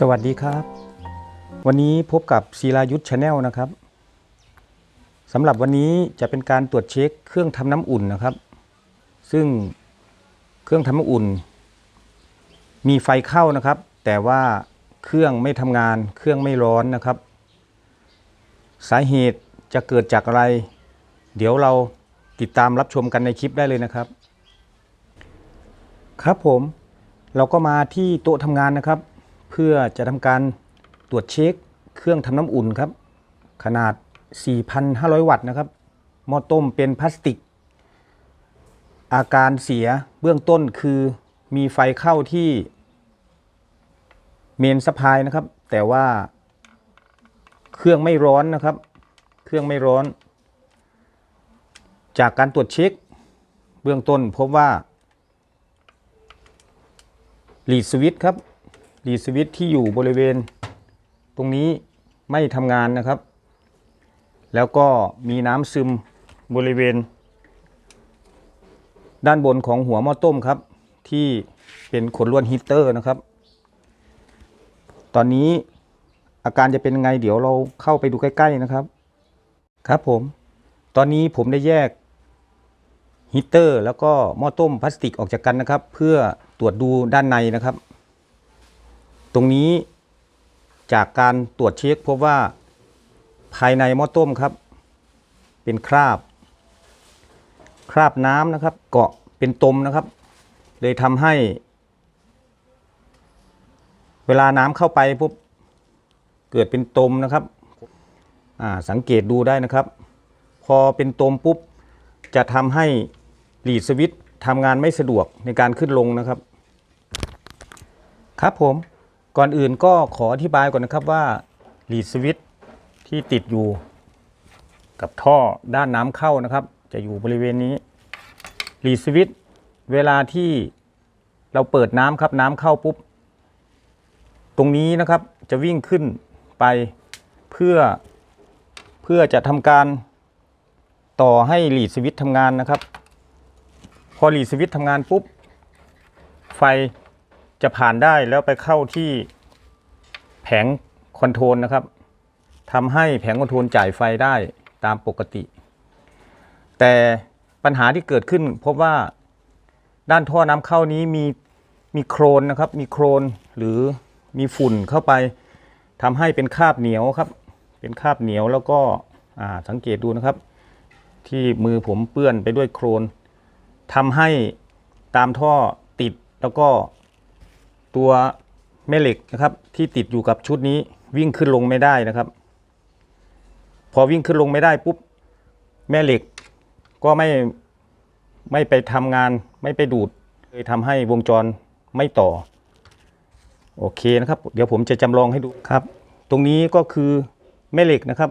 สวัสดีครับ วันนี้พบกับศิลายุทธชาแนลนะครับสำหรับวันนี้จะเป็นการตรวจเช็คเครื่องทำน้ำอุ่นนะครับ ซึ่งเครื่องทำน้ำอุ่น มีไฟเข้านะครับ แต่ว่าเครื่องไม่ทำงาน เครื่องไม่ร้อนนะครับ สาเหตุจะเกิดจากอะไร เดี๋ยวเราติดตามรับชมกันในคลิปได้เลยนะครับ ครับผมเราก็มาที่โต๊ะทำงานนะครับ พื่อจะทำการตรวจเช็คเครื่องทำน้ำอุ่นครับ ขนาด 4,500 วัตต์นะครับหม้อต้มเป็นพลาสติก อาการเสียเบื้องต้นคือมีไฟเข้าที่เมนสปายนะครับ แต่ว่าเครื่องไม่ร้อนนะครับ เครื่องไม่ร้อน จากการตรวจเช็ค เบื้องต้นพบว่าหลีดสวิตช์ครับ ดสวิตที่อยู่บริเวณ ตรงนี้ไม่ทำงานนะครับ แล้วก็มีน้ำซึมบริเวณ ด้านบนของหัวหม้อต้มครับ ที่เป็นขนลวนฮีเตอร์นะครับ ตอนนี้อาการจะเป็นไงเดี๋ยวเราเข้าไปดูใกล้ ๆนะครับ ครับผม ตอนนี้ผมได้แยกฮีเตอร์แล้วก็หม้อต้มพลาสติกออกจากกันนะครับ เพื่อตรวจดูด้านในนะครับ ตรงนี้จากการตรวจเช็คพบว่าภายในหม้อต้มครับ เป็นคราบ คราบน้ำนะครับ เกาะเป็นตมนะครับ เลยทำให้ เวลาน้ำเข้าไปปุ๊บเกิดเป็นตมนะครับอ่าสังเกตดูได้นะครับ พอเป็นตมปุ๊บ จะทำให้ลีดสวิตช์ทำงานไม่สะดวกในการขึ้นลงนะครับ ครับผม ก่อนอื่นก็ขออธิบายก่อนนะครับว่าลีดสวิตที่ติดอยู่กับท่อด้านน้ำเข้านะครับ จะอยู่บริเวณนี้ลีดสวิตเวลาที่เราเปิดน้ำครับน้ำเข้าปุ๊บ ตรงนี้นะครับจะวิ่งขึ้นไปเพื่อเพื่อจะทำการต่อให้ลีดสวิตทำงานนะครับ พอลีดสวิตทำงานปุ๊บ ไฟ จะผ่านได้แล้วไปเข้าที่แผงคอนโทรลนะครับทำให้แผงคอนโทรลจ่ายไฟได้ตามปกติ แต่ปัญหาที่เกิดขึ้นพบว่าด้านท่อน้ำเข้านี้มีมีโครนนะครับ มีโครนหรือมีฝุ่นเข้าไปทำให้เป็นคราบเหนียวครับ เป็นคราบเหนียวแล้วก็สังเกตดูนะครับ ที่มือผมเปื้อนไปด้วยโครนทำให้ตามท่อติดแล้วก็ ตัวแม่เหล็กนะครับ ที่ติดอยู่กับชุดนี้วิ่งขึ้นลงไม่ได้นะครับ พอวิ่งขึ้นลงไม่ได้ปุ๊บแม่เหล็กก็ไม่ไม่ไปทำงานไม่ไปดูดเลยทำให้วงจรไม่ต่อ โอเคนะครับ เดี๋ยวผมจะจำลองให้ดูครับ ตรงนี้ก็คือแม่เหล็กนะครับ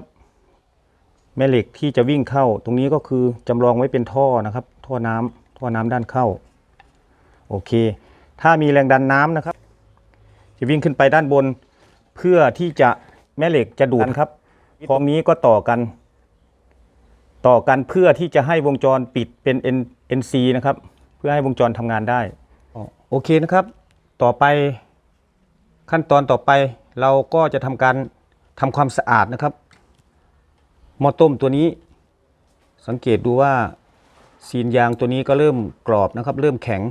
แม่เหล็กที่จะวิ่งเข้า ตรงนี้ก็คือจำลองไว้เป็นท่อนะครับ ท่อน้ำท่อน้ำด้านเข้า โอเค ถ้ามีแรงดันน้ำนะครับ จะวิ่งขึ้นไปด้านบน เพื่อที่จะแม่เหล็กจะดูดครับพร้อมนี้ก็ต่อกัน ต่อกันเพื่อที่จะให้วงจรปิดเป็น N NC นะครับ เพื่อให้วงจรทำงานได้อ๋อโอเคนะครับ ต่อไปขั้นตอนต่อไปเราก็จะทำการทำความสะอาดนะครับหม้อต้มตัวนี้ สังเกตดูว่าซีนยางตัวนี้ก็เริ่มกรอบนะครับ เริ่มแข็ง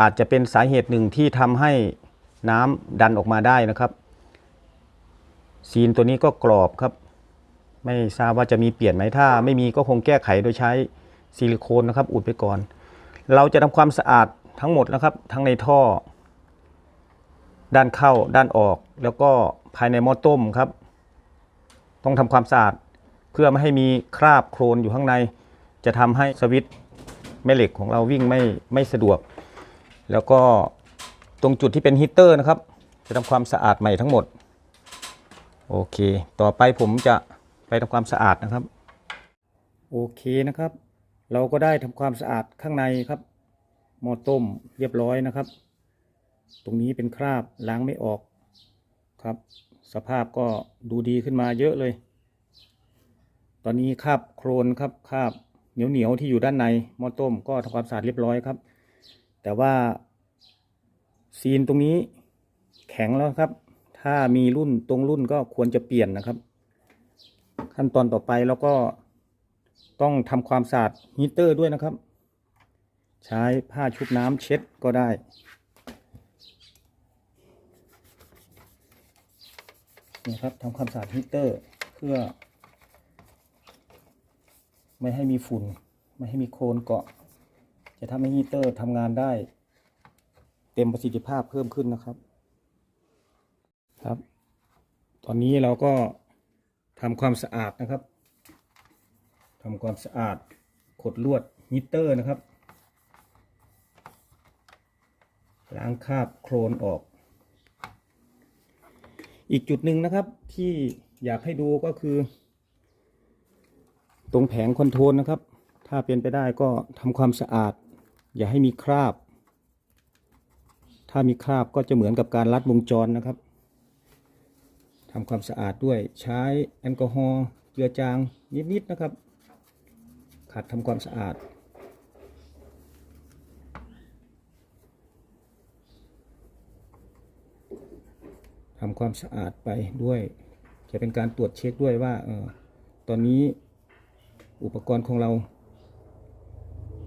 อาจจะเป็นสาเหตุหนึ่งที่ทำให้ น้ำดันออกมาได้นะครับซีนตัวนี้ก็กรอบครับ ไม่ทราบว่าจะมีเปลี่ยนไหมถ้า ไม่มีก็คงแก้ไขโดยใช้ซิลิโคนนะครับ อุดไปก่อน เราจะทำความสะอาดทั้งหมดนะครับ ทั้งในท่อ ด้านเข้าด้านออก แล้วก็ภายในหม้อต้มครับ ต้องทำความสะอาดเพื่อไม่ให้มีคราบโครนอยู่ข้างใน จะทำให้สวิตช์แม่เหล็กของเราวิ่งไม่ไม่สะดวก แล้วก็ ตรงจุดที่เป็นฮีเตอร์นะครับ จะทำความสะอาดใหม่ทั้งหมด โอเค ต่อไปผมจะไปทำความสะอาดนะครับ โอเคนะครับ เราก็ได้ทำความสะอาดข้างในครับหม้อต้มเรียบร้อยนะครับ ตรงนี้เป็นคราบล้างไม่ออกครับ สภาพก็ดูดีขึ้นมาเยอะเลย ตอนนี้คราบโครนครับคราบเหนียวเหนียวๆที่อยู่ด้านในหม้อต้มก็ทำความสะอาดเรียบร้อยครับ แต่ว่า ซีนตรงนี้แข็งแล้วครับ ถ้ามีรุ่นตรงรุ่นก็ควรจะเปลี่ยนนะครับ ขั้นตอนต่อไปแล้วก็ต้องทำความสะอาดฮีเตอร์ด้วยนะครับ ใช้ผ้าชุบน้ำเช็ดก็ได้นี่ครับทำความสะอาดฮีเตอร์เพื่อ ไม่ให้มีฝุ่น ไม่ให้มีโคลนเกาะ จะทำให้ฮีเตอร์ทำงานได้ เต็มประสิทธิภาพเพิ่มขึ้นนะครับ ครับ ตอนนี้เราก็ทำความสะอาดนะครับทำความสะอาดขดลวดฮีตเตอร์นะครับ ล้างคราบโครนออก อีกจุดหนึ่งนะครับที่อยากให้ดูก็คือ ตรงแผงคอนโทรลนะครับ ถ้าเป็นไปได้ก็ทำความสะอาด อย่าให้มีคราบ ถ้ามีคราบก็จะเหมือนกับการลัดวงจรนะครับทำความสะอาดด้วยใช้แอลกอฮอล์เจือจางนิดๆนะครับ ขัดทำความสะอาด ทำความสะอาดไปด้วย จะเป็นการตรวจเช็คด้วยว่าเออตอนนี้อุปกรณ์ของเรา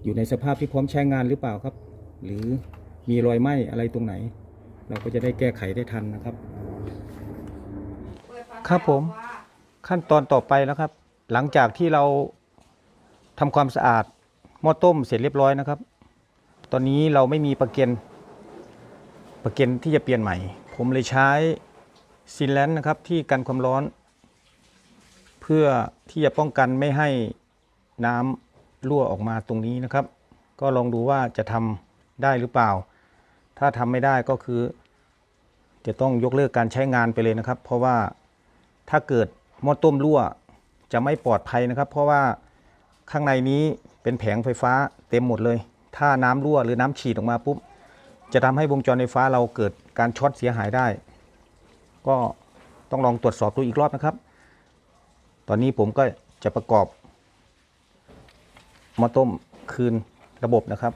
อยู่ในสภาพที่พร้อมใช้งานหรือเปล่าครับ หรือ มีรอยไหม้อะไรตรงไหน เราก็จะได้แก้ไขได้ทันนะครับ ครับผมขั้นตอนต่อไปนะครับ หลังจากที่เราทำความสะอาดหม้อต้มเสร็จเรียบร้อยนะครับ ตอนนี้เราไม่มีประเก็นประเก็นที่จะเปลี่ยนใหม่ ผมเลยใช้ซีแลนต์นะครับที่กันความร้อน เพื่อที่จะป้องกันไม่ให้น้ำรั่วออกมาตรงนี้นะครับ ก็ลองดูว่าจะทำได้หรือเปล่า ถ้าทำไม่ได้ก็คือ จะต้องยกเลิกการใช้งานไปเลยนะครับ เพราะว่าถ้าเกิดหม้อต้มรั่วจะไม่ปลอดภัยนะครับ เพราะว่าข้างในนี้เป็นแผงไฟฟ้าเต็มหมดเลย ถ้าน้ำรั่วหรือน้ำฉีดออกมาปุ๊บจะทำให้วงจรไฟฟ้าเราเกิดการช็อตเสียหายได้ ก็ต้องลองตรวจสอบดูอีกรอบนะครับ ตอนนี้ผมก็จะประกอบหม้อต้มคืนระบบนะครับ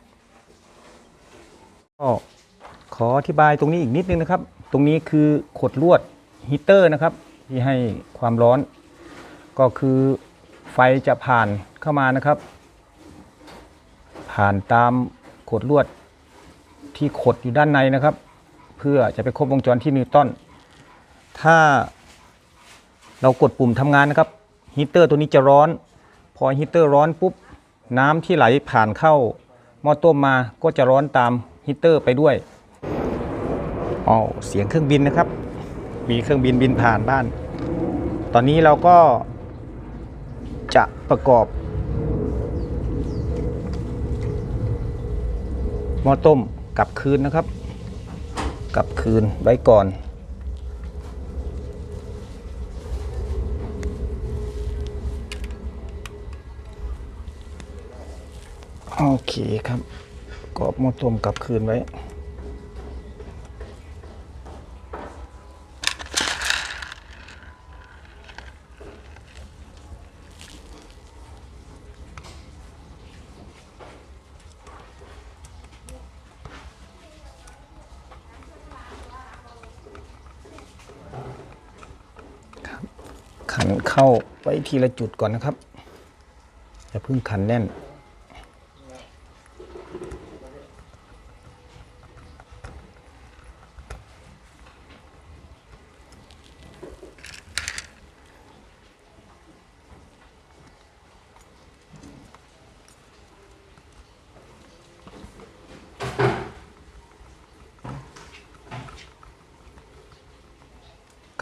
ก็ ขออธิบายตรงนี้อีกนิดนึงนะครับ ตรงนี้คือขดลวดฮีเตอร์นะครับ ที่ให้ความร้อน ก็คือไฟจะผ่านเข้ามานะครับ ผ่านตามขดลวดที่ขดอยู่ด้านในนะครับ เพื่อจะไปครบวงจรที่นิวตันถ้าเรากดปุ่มทำงานนะครับฮีเตอร์ตัวนี้จะร้อน พอฮีเตอร์ร้อนปุ๊บน้ำที่ไหลผ่านเข้าหม้อต้มมาก็จะร้อนตามฮีเตอร์ไปด้วย อ๋อเสียงเครื่องบินนะครับ มีเครื่องบินบินผ่านบ้าน ตอนนี้เราก็จะประกอบ หม้อต้มกลับคืนนะครับ กลับคืนไว้ก่อนโอเคครับกรอบหม้อต้มกลับคืนไว้ ขันเข้าไว้ทีละจุดก่อนนะครับอย่าเพิ่งขันแน่น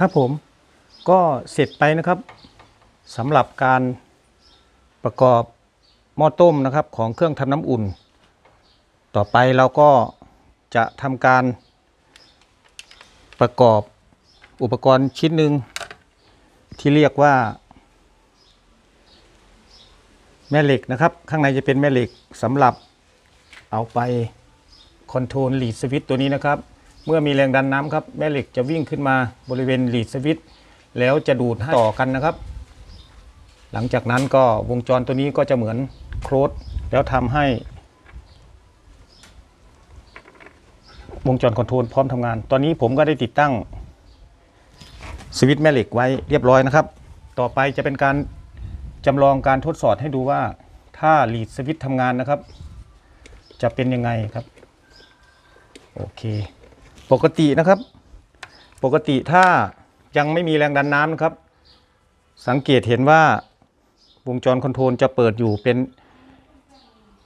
ครับผม ก็เสร็จไปนะครับสำหรับการประกอบหม้อต้มนะครับของเครื่องทำน้ำอุ่น ต่อไปเราก็จะทำการประกอบอุปกรณ์ชิ้นหนึ่งที่เรียกว่า แม่เหล็กนะครับ ข้างในจะเป็นแม่เหล็กสำหรับเอาไปคอนโทรลลีดสวิตตัวนี้นะครับ เมื่อมีแรงดันน้ำครับ แม่เหล็กจะวิ่งขึ้นมาบริเวณลีดสวิต แล้วจะดูดให้ต่อกันนะครับ หลังจากนั้นก็วงจรตัวนี้ก็จะเหมือนโครดแล้วทำให้ วงจรคอนโทรลพร้อมทำงาน ตอนนี้ผมก็ได้ติดตั้งสวิตช์แม่เหล็กไว้เรียบร้อยนะครับ ต่อไปจะเป็นการจำลองการทดสอบให้ดูว่าถ้าลีดสวิตช์ทำงานนะครับ จะเป็นยังไงครับ โอเค ปกตินะครับ ปกติถ้า ยังไม่มีแรงดันน้ำนะครับ สังเกตเห็นว่าวงจรคอนโทรลจะเปิดอยู่เป็น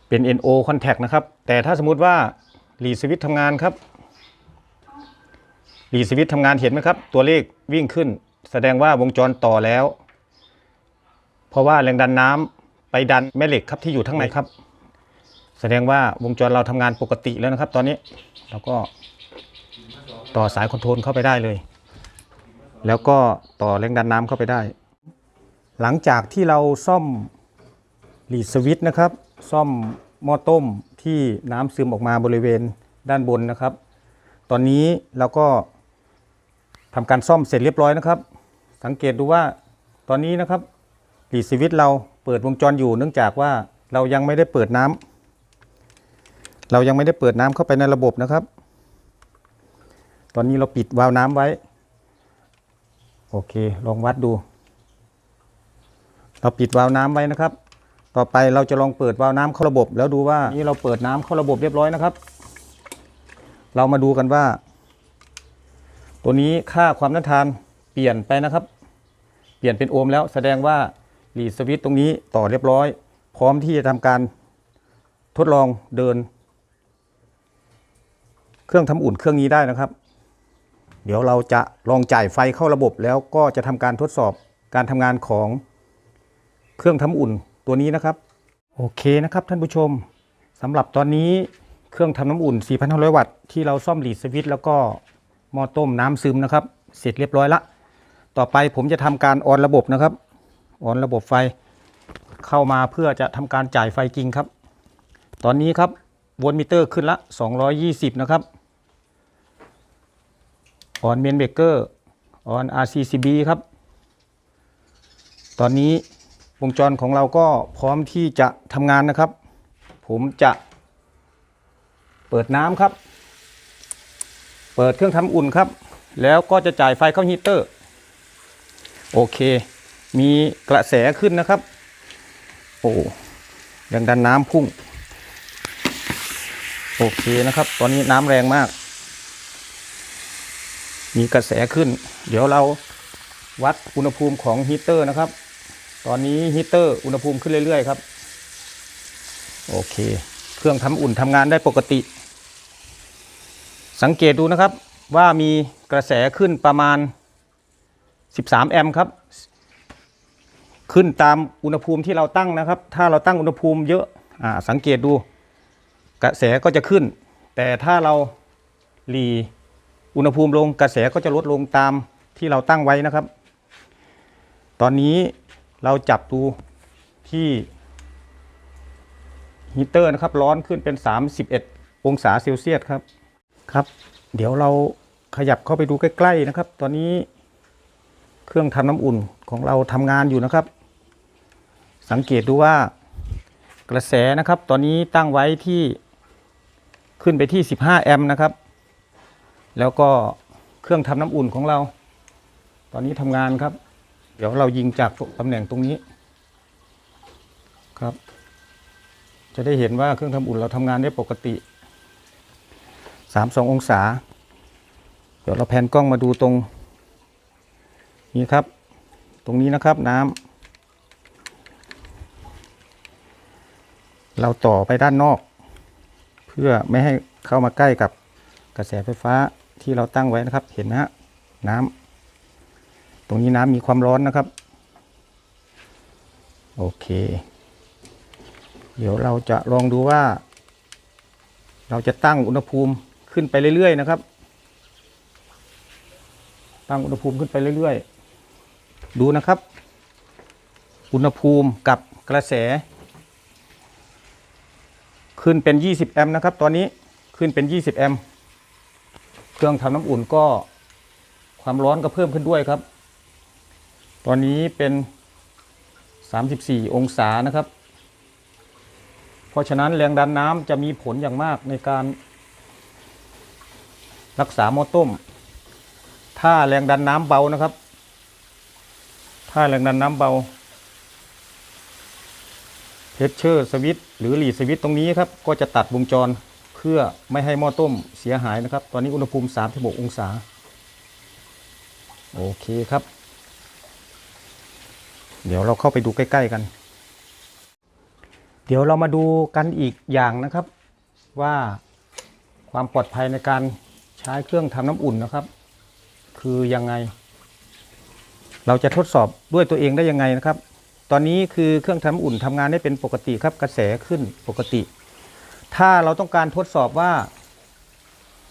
เป็น NO contact นะครับ แต่ถ้าสมมติว่าลีสวิตทำงานครับลีสวิตทำงานเห็นไหมครับ ตัวเลขวิ่งขึ้น แสดงว่าวงจรต่อแล้ว เพราะว่าแรงดันน้ำไปดันแม่เหล็กครับที่อยู่ข้างในครับ แสดงว่าวงจรเราทำงานปกติแล้วนะครับ ตอนนี้เราก็ต่อสายคอนโทรลเข้าไปได้เลย แล้วก็ต่อแรงดันน้ำเข้าไปได้ หลังจากที่เราซ่อมลีดสวิตช์นะครับ ซ่อมหม้อต้มที่น้ำซึมออกมาบริเวณด้านบนนะครับ ตอนนี้เราก็ทำการซ่อมเสร็จเรียบร้อยนะครับ สังเกตดูว่าตอนนี้นะครับลีดสวิตช์เราเปิดวงจรอยู่เนื่องจากว่าเรายังไม่ได้เปิดน้ำเรายังไม่ได้เปิดน้ำเข้าไปในระบบนะครับ ตอนนี้เราปิดวาล์วน้ำไว้ โอเค ลองวัดดู เราปิดวาล์วน้ำไว้นะครับ ต่อไปเราจะลองเปิดวาล์วน้ำเข้าระบบ แล้วดูว่านี่เราเปิดน้ำเข้าระบบเรียบร้อยนะครับ เรามาดูกันว่า ตัวนี้ค่าความต้านทานเปลี่ยนไปนะครับ เปลี่ยนเป็นโอห์มแล้วแสดงว่าลีสวิตช์ตรงนี้ต่อเรียบร้อย พร้อมที่จะทำการทดลองเดิน เครื่องทำอุ่นเครื่องนี้ได้นะครับ เดี๋ยวเราจะลองจ่ายไฟเข้าระบบแล้วก็จะทำการทดสอบการทำงานของเครื่องทำอุ่นตัวนี้นะครับ โอเคนะครับท่านผู้ชมสำหรับตอนนี้เครื่องทำน้ำอุ่น 4,500 วัตต์ที่เราซ่อมลีดสวิตช์แล้วก็หม้อต้มน้ำซึมนะครับ เสร็จเรียบร้อยละ ต่อไปผมจะทำการออนระบบนะครับ ออนระบบไฟเข้ามาเพื่อจะทำการจ่ายไฟจริงครับ ตอนนี้ครับโวลต์มิเตอร์ขึ้นละ 220 นะครับ ออนเมนเบเกอร์ออน RCCB ครับ ตอนนี้วงจรของเราก็พร้อมที่จะทำงานนะครับ ผมจะเปิดน้ำครับ เปิดเครื่องทำอุ่นครับ แล้วก็จะจ่ายไฟเข้าฮีเตอร์ โอเค มีกระแสขึ้นนะครับ โอ้แรงดันน้ำพุ่ง โอเคนะครับ ตอนนี้น้ำแรงมาก มีกระแสขึ้น เดี๋ยวเราวัดอุณหภูมิของฮีเตอร์นะครับ ตอนนี้ฮีเตอร์อุณหภูมิขึ้นเรื่อยๆครับ โอเค เครื่องทำอุ่นทำงานได้ปกติ สังเกตดูนะครับว่ามีกระแสขึ้นประมาณ 13 แอมป์ครับ ขึ้นตามอุณหภูมิที่เราตั้งนะครับ ถ้าเราตั้งอุณหภูมิเยอะอ่าสังเกตดู กระแสก็จะขึ้น แต่ถ้าเราหลี อุณหภูมิลงกระแสก็จะลดลงตามที่เราตั้งไว้นะครับ ตอนนี้เราจับดูที่ฮีเตอร์นะครับร้อนขึ้นเป็น 31 องศาเซลเซียสครับครับ เดี๋ยวเราขยับเข้าไปดูใกล้ๆนะครับ ตอนนี้เครื่องทำน้ำอุ่นของเราทำงานอยู่นะครับ สังเกตดูว่ากระแสนะครับ ตอนนี้ตั้งไว้ที่ขึ้นไปที่ 15 แอมป์นะครับ แล้วก็เครื่องทำน้ำอุ่นของเรา ตอนนี้ทำงานครับ เดี๋ยวเรายิงจากตำแหน่งตรงนี้ครับ จะได้เห็นว่าเครื่องทำอุ่นเราทำงานได้ปกติ32องศา เดี๋ยวเราแพนกล้องมาดูตรงนี้ครับ ตรงนี้นะครับน้ำเราต่อไปด้านนอก เพื่อไม่ให้เข้ามาใกล้กับกระแสไฟฟ้า ที่เราตั้งไว้นะครับ เห็นนะฮะน้ำตรงนี้น้ำมีความร้อนนะครับ โอเค เดี๋ยวเราจะลองดูว่า เราจะตั้งอุณหภูมิขึ้นไปเรื่อยๆนะครับ ตั้งอุณหภูมิขึ้นไปเรื่อยๆ ดูนะครับ อุณหภูมิกับกระแส ขึ้นเป็น 20 แอมป์นะครับ ตอนนี้ขึ้นเป็น 20 แอมป์ เครื่องทำน้ำอุ่นก็ความร้อนก็เพิ่มขึ้นด้วยครับ ตอนนี้เป็น 34 องศานะครับ เพราะฉะนั้นแรงดันน้ำจะมีผลอย่างมากในการรักษาหม้อต้ม ถ้าแรงดันน้ำเบานะครับ ถ้าแรงดันน้ำเบาเพชเชอร์สวิตหรือหลีดสวิตตรงนี้ครับ ก็จะตัดวงจร พื่อไม่ให้หม้อต้มเสียหายนะครับ ตอนนี้อุณหภูมิ 36 องศา โอเคครับ เดี๋ยวเราเข้าไปดูใกล้ ๆ กัน เดี๋ยวเรามาดูกันอีกอย่างนะครับ ว่าความปลอดภัยในการใช้เครื่องทำน้ำอุ่นนะครับ คือยังไง เราจะทดสอบด้วยตัวเองได้ยังไงนะครับ ตอนนี้คือเครื่องทำน้ำอุ่นทำงานได้เป็นปกติครับกระแสขึ้นปกติ ถ้าเราต้องการทดสอบว่า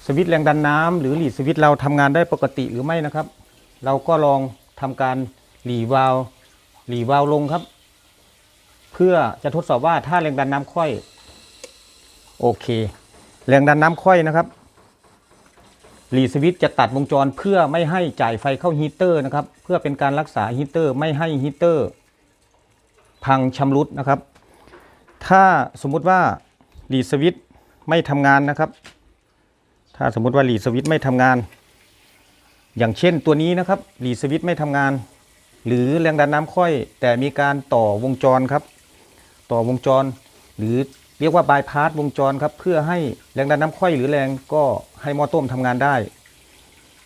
สวิตช์แรงดันน้ำหรือหลีดสวิตช์เราทำงานได้ปกติหรือไม่นะครับ เราก็ลองทำการหลีวาล์วหลีวาล์วลงครับ เพื่อจะทดสอบว่าถ้าแรงดันน้ำค่อย โอเค แรงดันน้ำค่อยนะครับรีสวิตช์จะตัดวงจรเพื่อไม่ให้จ่ายไฟเข้าฮีเตอร์นะครับ เพื่อเป็นการรักษาฮีเตอร์ไม่ให้ฮีเตอร์ พังชำรุดนะครับ ถ้าสมมุติว่า รีสวิตไม่ทำงานนะครับ ถ้าสมมุติว่ารีสวิตไม่ทำงาน อย่างเช่นตัวนี้นะครับรีสวิตไม่ทำงาน หรือแรงดันน้ำค่อย แต่มีการต่อวงจรครับ ต่อวงจร หรือเรียกว่าบายพาสวงจรครับ เพื่อให้แรงดันน้ำค่อยหรือแรงก็ให้หม้อต้มทำงานได้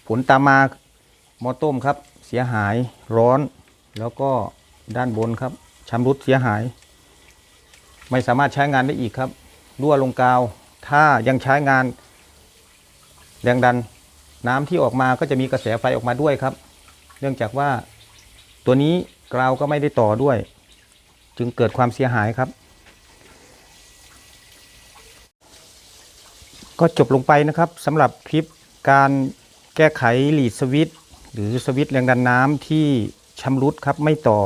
ผลตามมาหม้อต้มครับ เสียหายร้อน แล้วก็ด้านบนครับชำรุดเสียหาย ไม่สามารถใช้งานได้อีกครับ รั่วลงกาว ถ้ายังใช้งานแรงดันน้ำที่ออกมาก็จะมีกระแสไฟออกมาด้วยครับ เนื่องจากว่าตัวนี้กราวก็ไม่ได้ต่อด้วย จึงเกิดความเสียหายครับ ก็จบลงไปนะครับสำหรับคลิปการแก้ไขหลีดสวิตช์หรือสวิตช์แรงดันน้ำที่ชำรุดครับไม่ต่อ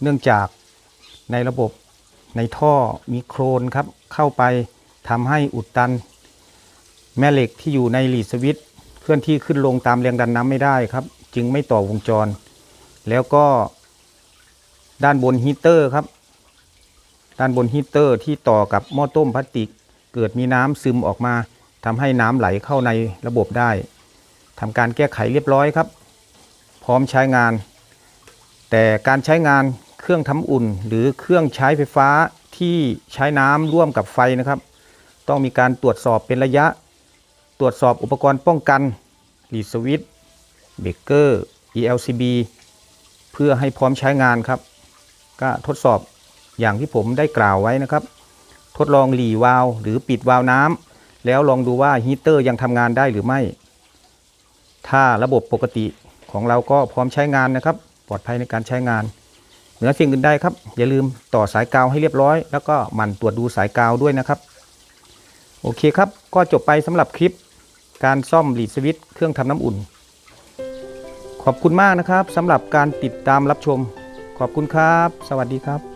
เนื่องจากในระบบ ในท่อมีโครนครับเข้าไปทำให้อุดตัน แม่เหล็กที่อยู่ในหลีดสวิตเคลื่อนที่ขึ้นลงตามแรงดันน้ำไม่ได้ครับ จึงไม่ต่อวงจร แล้วก็ด้านบนฮีเตอร์ครับ ด้านบนฮีเตอร์ที่ต่อกับหม้อต้มพลาสติก เกิดมีน้ำซึมออกมาทำให้น้ำไหลเข้าในระบบได้ทำการแก้ไขเรียบร้อยครับ พร้อมใช้งาน แต่การใช้งาน เครื่องทำอุ่น หรือเครื่องใช้ไฟฟ้าที่ใช้น้ำร่วมกับไฟนะครับ ต้องมีการตรวจสอบเป็นระยะ ตรวจสอบอุปกรณ์ป้องกันลีสวิตเบรกเกอร์ ELCB เพื่อให้พร้อมใช้งานครับ ก็ทดสอบอย่างที่ผมได้กล่าวไว้นะครับ ทดลองหลีวาล์วหรือปิดวาล์วน้ำแล้วลองดูว่าฮีเตอร์ยังทำงานได้หรือไม่ ถ้าระบบปกติของเราก็พร้อมใช้งานนะครับ ปลอดภัยในการใช้งาน นือสิ่งอื่นใดครับ อย่าลืมต่อสายกาวให้เรียบร้อย แล้วก็หมั่นตรวจดูสายกาวด้วยนะครับ โอเคครับ ก็จบไปสำหรับคลิป การซ่อมหลีดสวิตช์เครื่องทำน้ำอุ่น ขอบคุณมากนะครับสำหรับการติดตามรับชม ขอบคุณครับ สวัสดีครับ